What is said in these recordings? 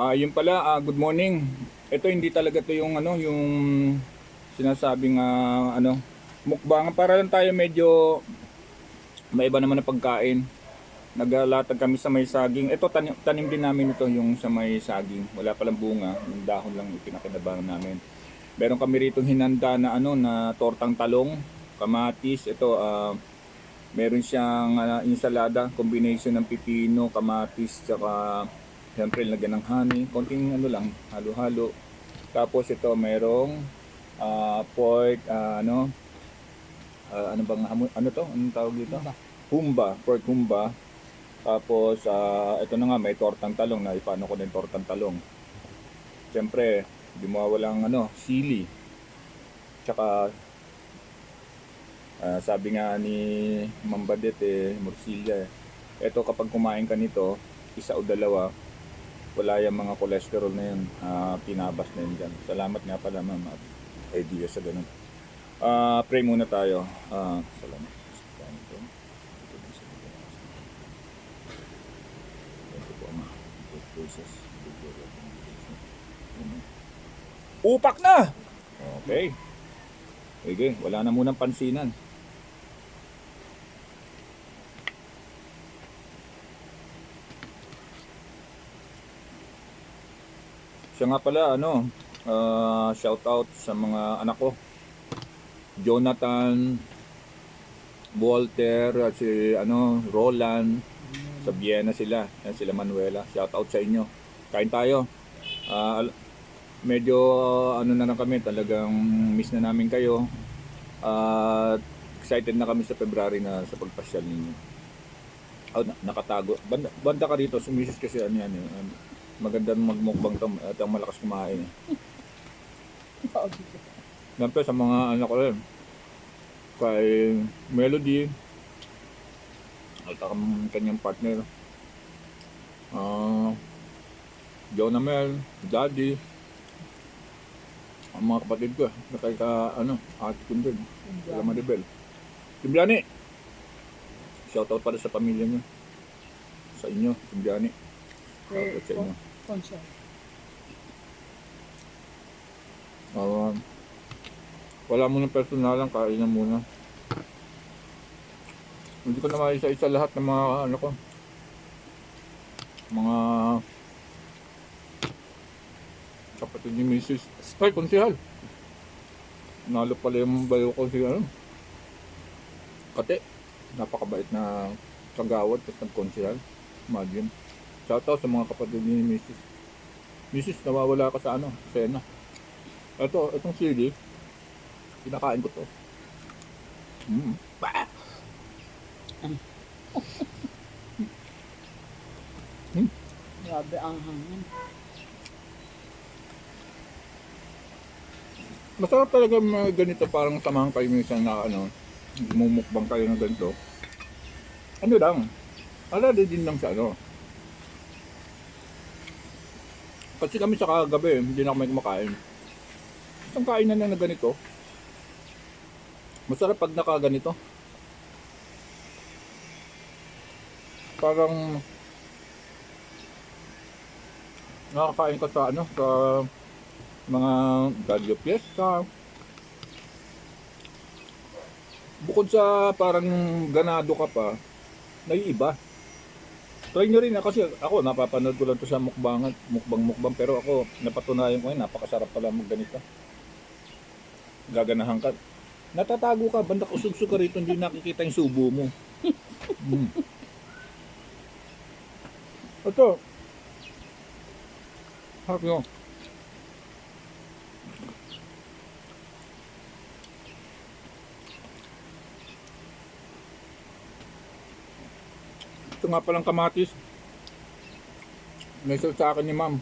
Ah, yun pala, ah, good morning. Ito hindi talaga to yung ano, yung sinasabing ah, ano, mukbang para lang tayo medyo maiba naman na pagkain. Naglalatag kami sa may saging. Ito tanim, tanim din namin ito yung sa may saging. Wala palang bunga, yung dahon lang ipinakinabangan namin. Meron kami rito hinanda na ano na tortang talong, kamatis. Ito ah, meron siyang ah, ensalada, combination ng pipino, kamatis, tsaka Siyempre, lagyan ng honey, konting ano lang, halo-halo. Tapos ito, merong ah, pork, ah, ano, ah, ano bang, ano to? Anong tawag dito? Humba, pork humba. Tapos, ah, ito na nga, may tortang talong na ipano ko din tortang talong. Siyempre, hindi mo walang ano, sili. Tsaka, ah, sabi nga ni Mambadet eh, Morcilla eh, ito kapag kumain ka nito, isa o dalawa, wala yung mga cholesterol na yun, ah, pinabas na yun dyan. Salamat nga pala ma'am at idea sa ganun. Ah, pray muna tayo. Ah, salamat. Upak na! Okay. Sige, wala na munang pansinan. Siya nga pala, ano, ah, shout out sa mga anak ko. Jonathan, Walter, at si ano, Roland, sa Vienna sila. Yan sila Manuela. Shout out sa inyo. Kain tayo. Al- medyo ano na lang kami, talagang miss na namin kayo. At excited na kami sa February na sa pagpasyal ninyo. Oh, na- nakatago. Banda, banda ka dito, sumisis kasi ano yan. Eh. Um, magandang magmukbang to at ang malakas kumain. Siyempre sa mga anak ko rin. Kay Melody. At ang kanyang partner. Ah, Jonah Mel, Daddy. Ang mga kapatid ko. Na kay ka, ano, ate ko din. Sila Maribel. Timbiani! Shoutout para sa pamilya niyo. Sa inyo, Timbiani. Shoutout sa inyo. Conscious. Ah, wala muna personalan, kain na muna. Hindi ko na maisa-isa lahat ng mga ano ko. Mga kapatid ni Mrs. Ay, konsihal. Nalo pala yung bayo ko si ano. Kate. Napakabait na kagawad at nagkonsihal. Imagine. Shoutout sa mga kapatid ni Mrs. Mrs. nawawala ka sa ano, sena. Ito, itong sili, kinakain ko to. Mm. Bah! Grabe ang hangin. Masarap talaga mga ganito, parang samahan kayo minsan na ano, mumukbang kayo ng ganito. Ano lang, alala din lang sa ano. Kasi kami sa kagabi, hindi na kami kumakain. Isang kainan na na ganito. Masarap pag nakaganito. Parang nakakain ka sa ano, sa mga Gallo Fiesta. Bukod sa parang ganado ka pa, naiiba. Try nyo rin kasi ako napapanood ko lang to sa mukbangan, mukbang mukbang pero ako napatunayan ko yun, napakasarap pala magganito. Gaganahan ka. Natatago ka, banda usog-sog ka rito, hindi nakikita yung subo mo. Mm. Ito. Harap nyo. Nga palang kamatis. May sa akin ni ma'am.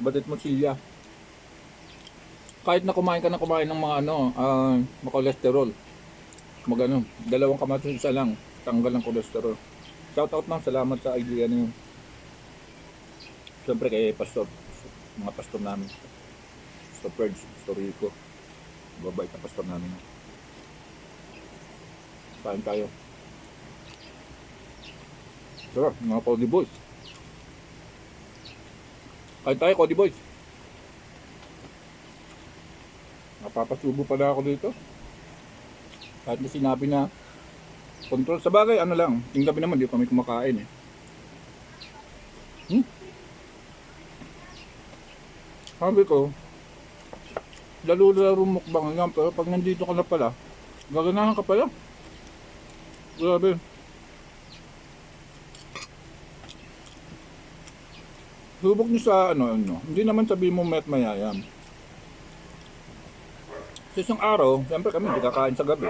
Batit mo silya. Kahit na kumain ka na kumain ng mga ano, ah, mga cholesterol. Mag ano, dalawang kamatis isa lang. Tanggal ng cholesterol. Shout out ma'am, salamat sa idea niyo. Siyempre kay pastor, mga pastor namin. Pastor Perge, Pastor Rico. Babait na pastor namin. Kain tayo. Sarap, mga Pauli Boys. Ay tayo, Cody Boys. Napapasubo pala ako dito. Kahit na sinabi na control. Sa bagay, ano lang. Yung gabi naman, di kami kumakain eh. Hmm? Sabi ko, lalo-laro mukbang lang. Pero pag nandito ka na pala, gaganahan ka pala. Grabe. Subok niyo sa ano, ano, hindi naman sabihin mo met mayayam. Sa isang araw, siyempre kami hindi kakain sa gabi.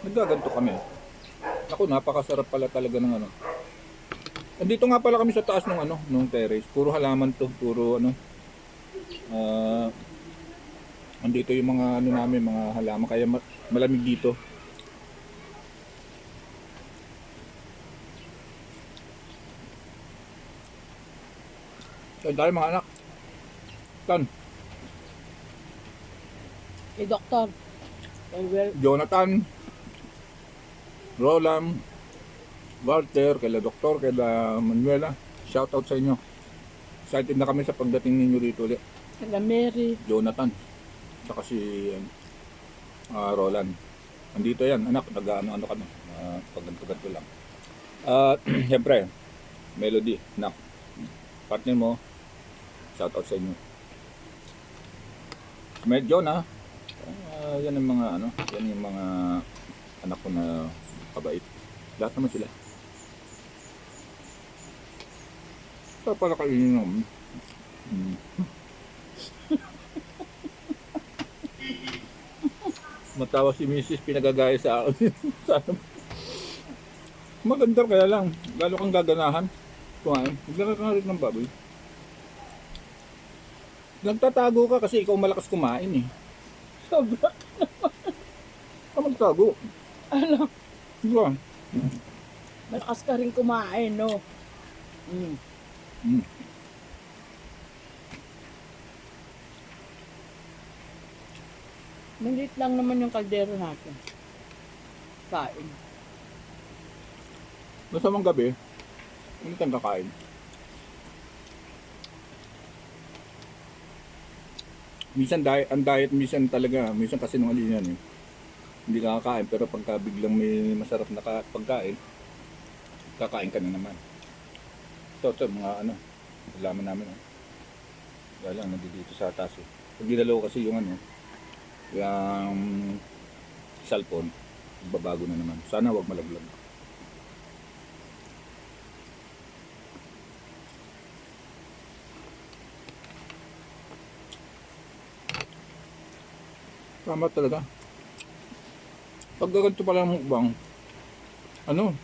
Naggaganto kami. Ako, napakasarap pala talaga ng ano. Andito nga pala kami sa taas ng ano, nung terrace. Puro halaman to, puro ano. Ah, andito yung mga ano namin, mga halaman kaya ma- malamig dito. Tayo mga anak? Saan? Eh, doktor. Well, Jonathan, Rolam, Walter, kaila Doktor, kaila Manuela. Shout out sa inyo. Excited na kami sa pagdating ninyo rito ulit. kala Mary. Jonathan, saka si ah, Roland. Andito yan, anak, nag-ano ano kami. Uh, Pagganto-ganto lang. At siyempre, Melody, anak. Partner mo, shout out sa inyo. Medyo na. Ah, yan ang mga ano, yan yung mga anak ko na kabait. Lahat naman sila. Sa pala kainin ng mm. Matawa si Mrs. pinagagaya sa akin. Maganda kaya lang. Lalo kang gaganahan. Kumain. Maglaka ka rin ng baboy. Nagtatago ka kasi ikaw malakas kumain eh. Sobra. Ka magtago. Alam, Di ba? malakas ka rin kumain, no? Mm. Mm. Maliit lang naman yung kaldero natin. Kain. Masamang gabi, hindi kang kakain. Minsan diet, ang diet minsan talaga, minsan kasi nung alin yan eh. Hindi ka kakain, pero pagka biglang may masarap na ka- pagkain, kakain ka na naman. Ito, ito, mga ano, alaman namin. Oh. Kaya lang, nandito sa taas eh. Pag kasi yung ano, yung cellphone, babago na naman. Sana wag malaglag. Tama talaga. Pag ganito pa lang mukbang, ano,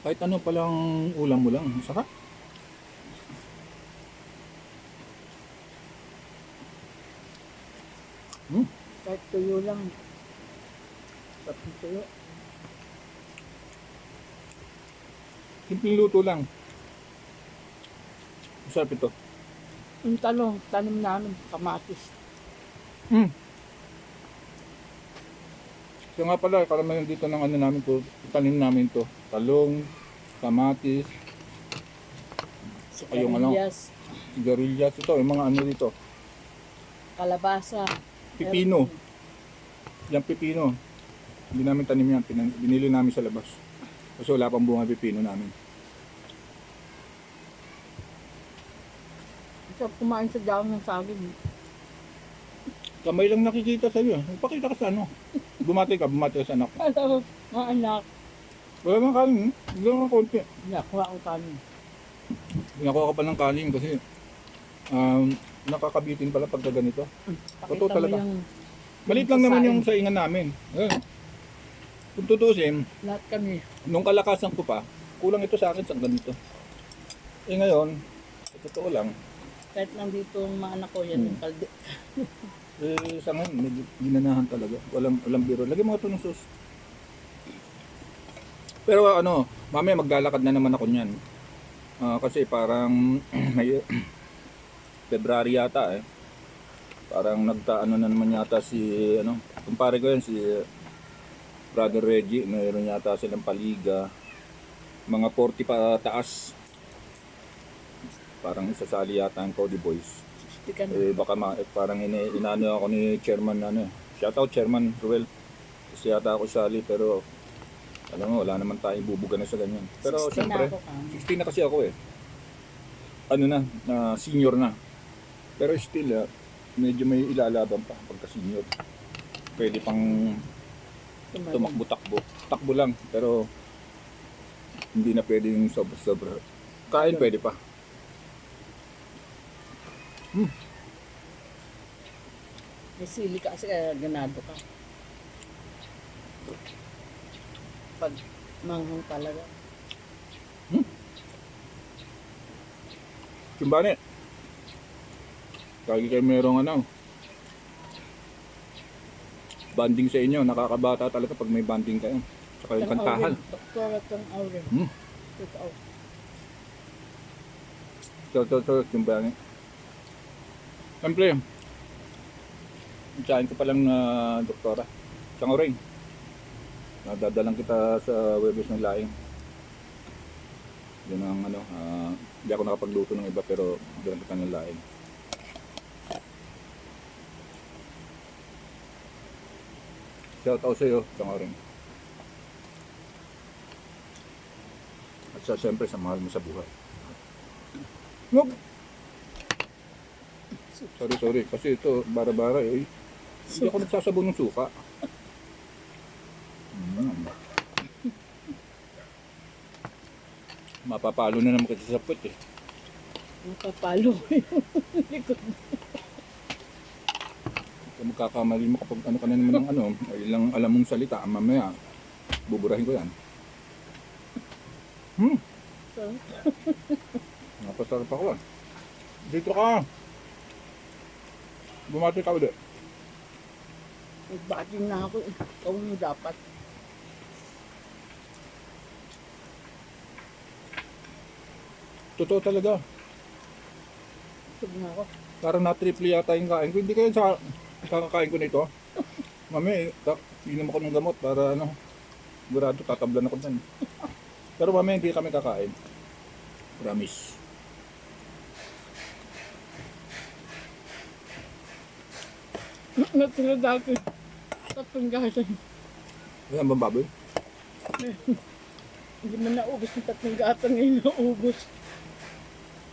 kahit ano palang ulam mo lang, saka Hmm, Kahit tuyo lang. Tapos tuyo. simpleng luto lang. Masarap ito. Yung talong, tanim namin, kamatis. Hmm. So nga pala, karamihan dito ng ano namin to, tanim namin to. Talong, kamatis, Saka yung ano? Sigarilyas, sigarilyas, ito, yung mga ano dito. kalabasa. Pipino. Yung pipino. Hindi namin tanim yan, pinan- binili namin sa labas. Kasi wala pang bunga pipino namin. Ito, kumain sa dahon ng saging. Kamay lang nakikita sa'yo. Pakita ka sa ano. Bumati ka, bumati ka sa anak. Alam mo, mga anak, Wala nang kanin. Wala nang konti. nakuha ko kami. Nakuha ka pa ng kanin kasi um, nakakabitin pala pagka ganito. Totoo Pakita mo talaga. yung Maliit lang naman yung saingan namin. Eh, kung tutusin, lahat kami. nung kalakasan ko pa, kulang ito sa akin sa ganito. Eh ngayon, sa totoo lang, Kahit nandito yung mga anak ko, yan yung kalde. eh, sa ngayon, medyo ginanahan talaga. Walang, walang biro. Lagyan mo ito sauce. Pero ano, mamaya maglalakad na naman ako niyan. Ah, kasi parang may February yata eh. Parang nagtaano na naman yata si ano, kumpare ko yan si Brother Reggie, mayroon yata silang paliga. Mga 40 pa taas. parang isasali yata ang Cody Boys. Na. Eh, baka ma- eh, parang ina- inano ako ni chairman na ano. Shoutout chairman Ruel. Kasi yata ako sali pero alam mo, wala naman tayong bubuga na sa ganyan. Pero 16 na syempre, ako, Kang. 16 na kasi ako eh. Ano na, na senior na. Pero still, ah, medyo may ilalaban pa pagka senior. Pwede pang tumakbo-takbo. Takbo lang, pero hindi na pwede yung sobra-sobra. Kain pwede pa. May sili ka kasi kaya ganado ka. Pag manghang talaga. Kimbani. Lagi kayo merong ano. Banding sa inyo. Nakakabata talaga pag may banding kayo. Tsaka yung kantahan. Doktora Kang Aurin. Hmm. Totoo. So, so, so, Kimbani. Siyempre, Tsahin ko palang na doktora. Siyang oring. Nadadalang kita sa Webes ng Laing. Yun ang ano, ah, hindi ako nakapagluto ng iba pero dalang kita ng Laing. Shout out sa iyo, siyang oring. At sa siyempre sa mahal mo sa buhay. Wag! Sorry, sorry. Kasi ito, bara-bara eh. Hindi ako nagsasabon ng suka. Mm. Mapapalo na naman kita sa puwet eh. Napapalo ko yung likod. Kung magkakamali mo kapag ano ka na naman ng ano, ay ilang alam mong salita, mamaya, buburahin ko yan. Hmm, So, napasarap ako ah. Dito ka. Bumati ka ulit. nagbating na ako. Ikaw mo dapat. Totoo talaga. Sub na ako. Parang na-triple yata yung kain ko. Hindi kayo sa kakakain ko nito. Mami, inom ako ng gamot para ano, sigurado tatablan ako dyan. Pero mami, hindi kami kakain. Promise. Natira dati. Tatlong gasan. Ayan bang baboy? Hindi man naubos yung tatlong gata ngayon naubos.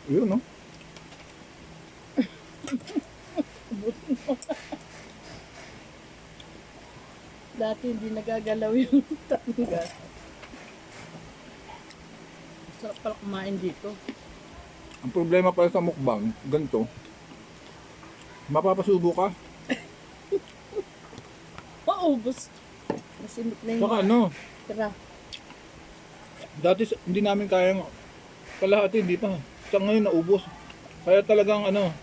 Yun, no? Dati hindi nagagalaw yung tatlong gata. Sarap pala kumain dito. Ang problema pala sa mukbang, ganito, mapapasubo ka. Maubos. Masimit na yung Saka ano, tira. dati sa- hindi namin kayang kalahati, hindi pa. Sa ngayon naubos. Kaya talagang ano,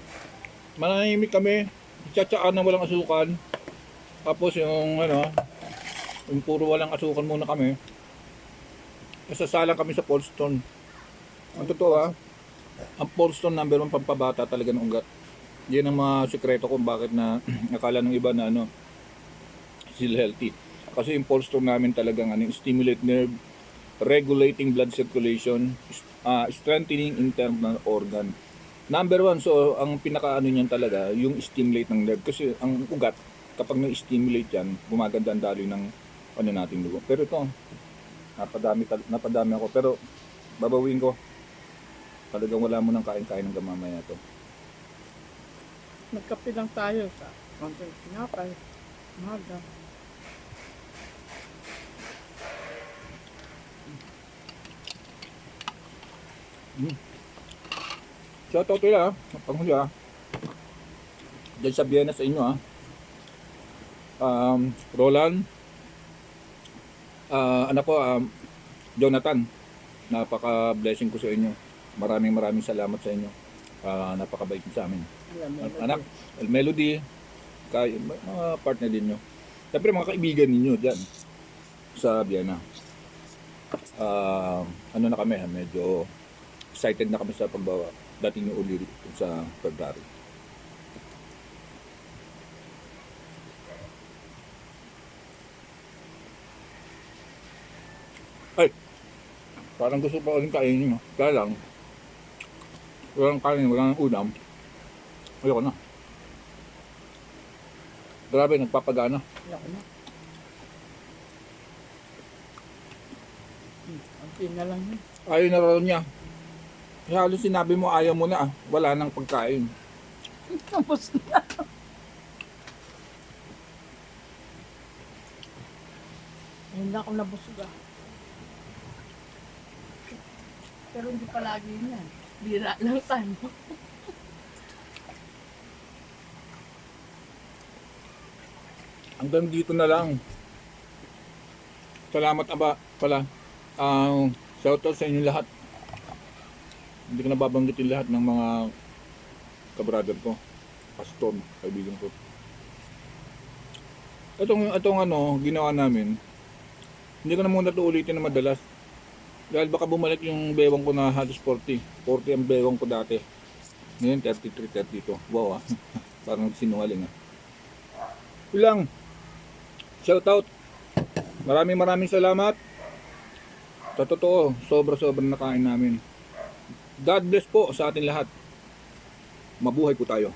manahimik kami, tsatsaan na walang asukan. Tapos yung ano, yung puro walang asukan muna kami. Kasasalang kami sa Paulston. Ang totoo ah, ang Paulston number one pampabata talaga ng ugat. Yan ang mga sekreto kung bakit na akala ng iba na ano, still healthy. Kasi yung Paulston namin talagang ano, stimulate nerve, regulating blood circulation, uh, strengthening internal organ. Number one, so ang pinaka ano niyan talaga, yung stimulate ng nerve. Kasi ang ugat, kapag na-stimulate yan, gumaganda ang daloy ng ano nating dugo. Pero ito, napadami, napadami ako. Pero babawin ko. Talagang wala mo nang kain-kain ng gamamaya to. Nagkape lang tayo sa konting pinapay. Maga. Shoutout nila, panghuli ah. Diyan sa Vienna sa inyo ah. Um, Roland, ah anak ko, um, Jonathan, napaka-blessing ko sa inyo. Maraming maraming salamat sa inyo. Ah, napakabait niyo sa amin. Anak, Melody, kay, mga partner din nyo. Siyempre mga kaibigan ninyo dyan sa Vienna. Ah, ano na kami, ha, medyo excited na kami sa pagbawa. Dating yung uli sa February. Ay, parang gusto pa ulit kainin nyo. Kaya lang, walang kanin, walang ulam, ayoko na. Grabe, nagpapagana. Ayoko na. Hmm, Kunti na lang yun. Ayaw na raw niya. Eh, halos sinabi mo ayaw mo na ah. Wala nang pagkain. Tapos na. Ayun na ako nabusog ah. Pero hindi palagi yan. Bira lang tayo. Hanggang dito na lang. Salamat aba pala. Ah, shoutout sa inyo lahat. Hindi ko nababanggitin lahat ng mga kabrother ko. Pastor, kaibigan ko. Itong, itong ano, ginawa namin, hindi ko na muna ito ulitin na madalas. Dahil baka bumalik yung bewang ko na halos 40. 40 ang bewang ko dati. Ngayon 33, 32. Wow ah. Parang sinungaling ah. Ilang. Shoutout. Maraming maraming salamat. Sa totoo, sobra-sobra na kain namin. God bless po sa atin lahat. Mabuhay po tayo.